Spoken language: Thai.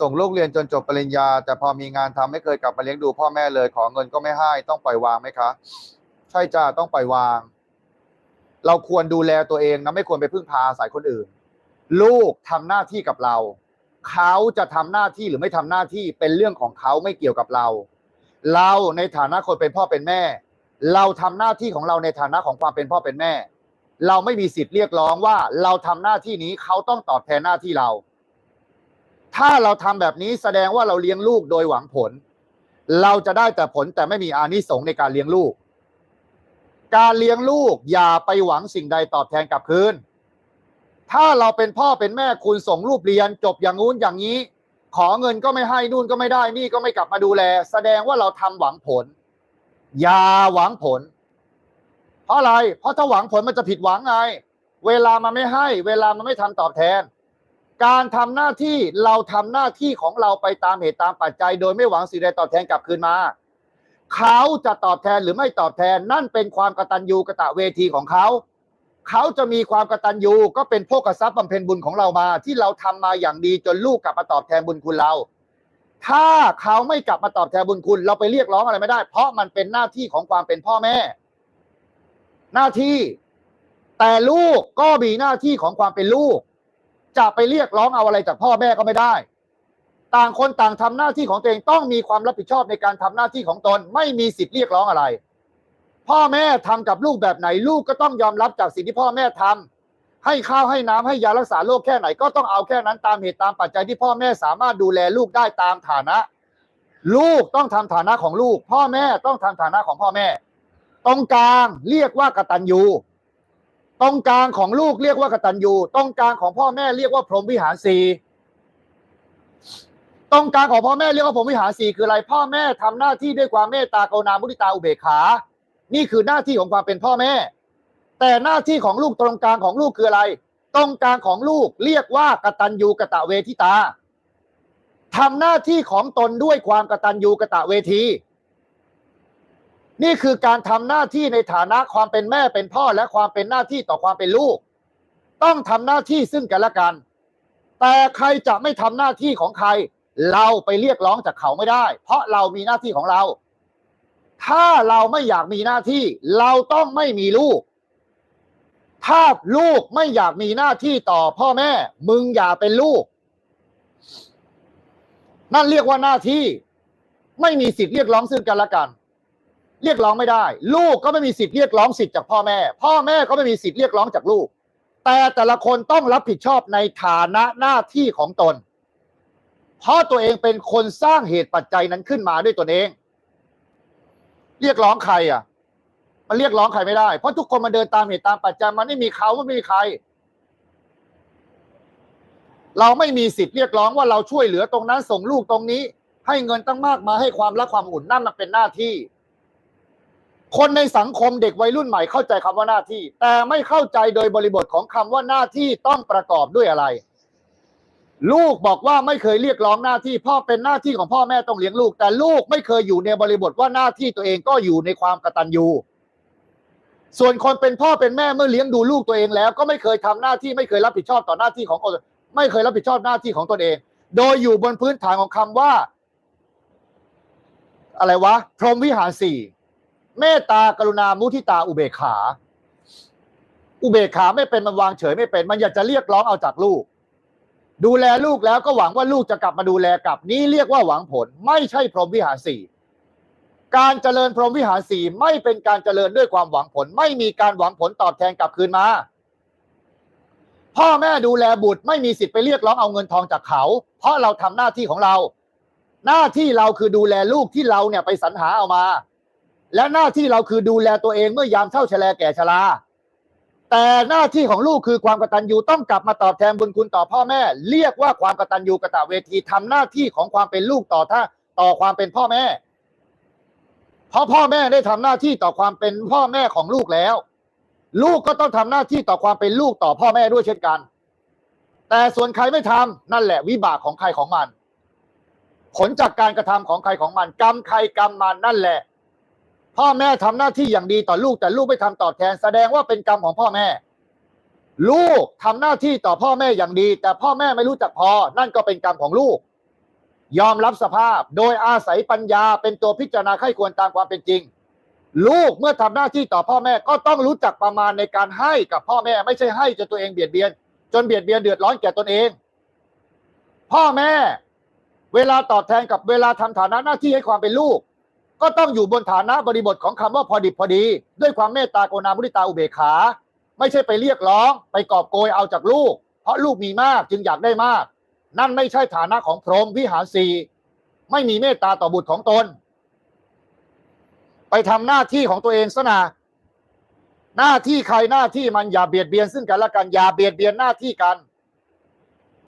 ส่งลูกเรียนจนจบปริญญา แต่พอมีงานทำไม่เคยกลับมาเลี้ยงดูพ่อแม่เลย ขอเงินก็ไม่ให้ต้องปล่อยวางไหมคะ ใช่จ้าต้องปล่อยวาง เราควรดูแลตัวเองนะไม่ควรไปพึ่งพาอายคนอื่น ลูกทำหน้าที่กับเรา เขาจะทำหน้าที่หรือไม่ทำหน้าที่เป็นเรื่องของเขาไม่เกี่ยวกับเรา เราในฐานะคนเป็นพ่อเป็นแม่ เราทำหน้าที่ของเราในฐานะของความเป็นพ่อเป็นแม่ เราไม่มีสิทธิ์เรียกร้องว่า เราทำหน้าที่นี้เขาต้องตอบแทนหน้าที่เรา ถ้าเราทำแบบนี้แสดงว่าเราเลี้ยงลูกโดยหวังผล เราจะได้แต่ผลแต่ไม่มีอานิสงส์ในการเลี้ยงลูก การเลี้ยงลูกอย่าไปหวังสิ่งใดตอบแทนกลับคืน ถ้าเราเป็นพ่อเป็นแม่คุณส่งลูกเรียนจบอย่างงู้นอย่างนี้ ขอเงินก็ไม่ให้นู่นก็ไม่ได้นี่ก็ไม่กลับมาดูแล แสดงว่าเราทำหวังผล อย่าหวังผล เพราะอะไร เพราะถ้าหวังผลมันจะผิดหวังไง เวลามันไม่ให้ เวลามันไม่ทำตอบแทน การทำหน้าที่เราทำหน้าที่ของเราไปตามเหตุตามปัจจัย โดยไม่หวังสิ่งใดตอบแทนกลับคืนมา เขาจะตอบแทนหรือไม่ตอบแทนนั่นเป็นความกตัญญูกะตะเวทีของเขาเขาจะมีความกตัญญูก็เป็นพวกทรัพย์บำเพ็ญบุญของเรามา ที่เราทำมาอย่างดีจนลูกกลับมาตอบแทนบุญคุณเรา ถ้าเขาไม่กลับมาตอบแทนบุญคุณ เราไปเรียกร้องอะไรไม่ได้ เพราะมันเป็นหน้าที่ของความเป็นพ่อแม่ หน้าที่ แต่ลูกก็มีหน้าที่ของความเป็นลูก จะไปเรียกร้องเอาอะไรจากพ่อแม่ก็ไม่ได้ ต่างคนต่างทำหน้าที่ของตัวเองต้องมีความรับผิดชอบในการทำหน้าที่ของตน ไม่มีสิทธิ์เรียกร้องอะไร พ่อแม่ทำกับลูกแบบไหนลูกก็ต้องยอมรับจากสิ่งที่พ่อแม่ทำให้ข้าวให้น้ำให้ยารักษาโรคแค่ไหนก็ต้องเอาแค่นั้นตามเหตุตามปัจจัยที่พ่อแม่สามารถดูแลลูกได้ตามฐานะ ลูกต้องทำฐานะของลูก พ่อแม่ต้องทำฐานะของพ่อแม่ ตรงกลางเรียกว่ากตัญญู ตรงกลางของลูกเรียกว่ากตัญญูตรงกลางของพ่อแม่เรียกว่าพรหมวิหารสีตรงกลางของพ่อแม่เรียกว่าพรหมวิหารสีคืออะไรพ่อแม่ทำหน้าที่ด้วยความเมตตากรุณามุทิตาอุเบกขา นี่คือหน้าที่ของความเป็นพ่อแม่ แต่หน้าที่ของลูกตรงกลางของลูกคืออะไร ตรงกลางของลูกเรียกว่ากตัญญูกะตะเวทิตาทำหน้าที่ของตนด้วยความกตัญญูกะตะเวที นี่คือการทำหน้าที่ในฐานะความเป็นแม่เป็นพ่อและความเป็นหน้าที่ต่อความเป็นลูก ต้องทำหน้าที่ซึ่งกันและกัน แต่ใครจะไม่ทำหน้าที่ของใคร เราไปเรียกร้องจากเขาไม่ได้ เพราะเรามีหน้าที่ของเรา ถ้าเราไม่อยากมีหน้าที่ เราต้องไม่มีลูก ถ้าลูกไม่อยากมีหน้าที่ต่อพ่อแม่ มึงอย่าเป็นลูก นั่นเรียกว่าหน้าที่ ไม่มีสิทธิ์เรียกร้องซึ่งกันและกัน เรียกร้องไม่ได้ ลูกก็ไม่มีสิทธิ์เรียกร้องสิทธิ์จากพ่อแม่ พ่อแม่ก็ไม่มีสิทธิ์เรียกร้องจากลูก แต่แต่ละคนต้องรับผิดชอบในฐานะหน้าที่ของตน เพราะตัวเองเป็นคนสร้างเหตุปัจจัยนั้นขึ้นมาด้วยตนเอง เรียกร้องใครอะ มันเรียกร้องใครไม่ได้ เพราะทุกคนมันเดินตามเหตุตามปัจจัยมันไม่มีเขาไม่มีใคร เราไม่มีสิทธิ์เรียกร้องว่าเราช่วยเหลือตรงนั้นส่งลูกตรงนี้ ให้เงินตั้งมากมาให้ความรักความอุ่นนั่นมันเป็นหน้าที่ คนในสังคมเด็กวัยรุ่นใหม่เข้าใจคำว่าหน้าที่ แต่ไม่เข้าใจโดยบริบทของคำว่าหน้าที่ต้องประกอบด้วยอะไร ลูกบอกว่าไม่เคยเรียกร้องหน้าที่ พ่อเป็นหน้าที่ของพ่อแม่ต้องเลี้ยงลูก แต่ลูกไม่เคยอยู่ในบริบทว่าหน้าที่ตัวเองก็อยู่ในความกตัญญูส่วนคนเป็นพ่อเป็นแม่เมื่อเลี้ยงดูลูกตัวเองแล้ว ก็ไม่เคยทำหน้าที่ไม่เคยรับผิดชอบต่อหน้าที่ของไม่เคยรับผิดชอบหน้าที่ของตนเอง โดยอยู่บนพื้นฐานของคำว่า อะไรวะ พรหมวิหารสี่ เมตตากรุณามุทิตาอุเบกขา อุเบกขาไม่เป็นมันวางเฉยไม่เป็น มันอยากจะเรียกร้องเอาจากลูก ดูแลลูกแล้วก็หวังว่าลูกจะกลับมาดูแลกลับ นี้เรียกว่าหวังผล ไม่ใช่พรหมวิหารสี่การเจริญพรหมวิหารสี่ไม่เป็นการเจริญด้วยความหวังผล ไม่มีการหวังผลตอบแทนกลับคืนมา พ่อแม่ดูแลบุตรไม่มีสิทธิ์ไปเรียกร้องเอาเงินทองจากเขา เพราะเราทำหน้าที่ของเรา หน้าที่เราคือดูแลลูกที่เราเนี่ยไปสรรหาเอามา และหน้าที่เราคือดูแลตัวเองเมื่อยามเฒ่าชราแก่ชราแต่หน้าที่ของลูกคือความกตัญญูต้องกลับมาตอบแทนบุญคุณต่อพ่อแม่ เรียกว่าความกตัญญูกตเวทีทำหน้าที่ของความเป็นลูกต่อท่าต่อความเป็นพ่อแม่ เพราะพ่อแม่ได้ทำหน้าที่ต่อความเป็นพ่อแม่ของลูกแล้ว ลูกก็ต้องทำหน้าที่ต่อความเป็นลูกต่อพ่อแม่ด้วยเช่นกัน แต่ส่วนใครไม่ทำนั่นแหละวิบากของใครของมัน ผลจากการกระทำของใครของมัน กรรมใครกรรมมันนั่นแหละ พ่อแม่ทำหน้าที่อย่างดีต่อลูกแต่ลูกไม่ทำตอบแทน แสดงว่าเป็นกรรมของพ่อแม่ ลูกทำหน้าที่ต่อพ่อแม่อย่างดี แต่พ่อแม่ไม่รู้จักพอ นั่นก็เป็นกรรมของลูก ยอมรับสภาพโดยอาศัยปัญญาเป็นตัวพิจารณาไข้ควรตามความเป็นจริง ลูกเมื่อทำหน้าที่ต่อพ่อแม่ก็ต้องรู้จักประมาณในการให้กับพ่อแม่ ไม่ใช่ให้จนตัวเองเบียดเบียน จนเบียดเบียนเดือดร้อนแก่ตนเอง พ่อแม่ เวลาตอบแทนกับเวลาทำฐานะหน้าที่ให้ความเป็นลูก ก็ต้องอยู่บนฐานะบริบทของคำว่าพอดิบพอดี ด้วยความเมตตากรุณามุทิตาอุเบกขา ไม่ใช่ไปเรียกร้อง ไปกอบโกยเอาจากลูก เพราะลูกมีมากจึงอยากได้มาก นั่นไม่ใช่ฐานะของพรหมวิหารสีไม่มีเมตตาต่อบุตรของตน ไปทำหน้าที่ของตัวเองซะนะหน้าที่ใครหน้าที่มันอย่าเบียดเบียนซึ่งกันและกันอย่าเบียดเบียนหน้าที่กัน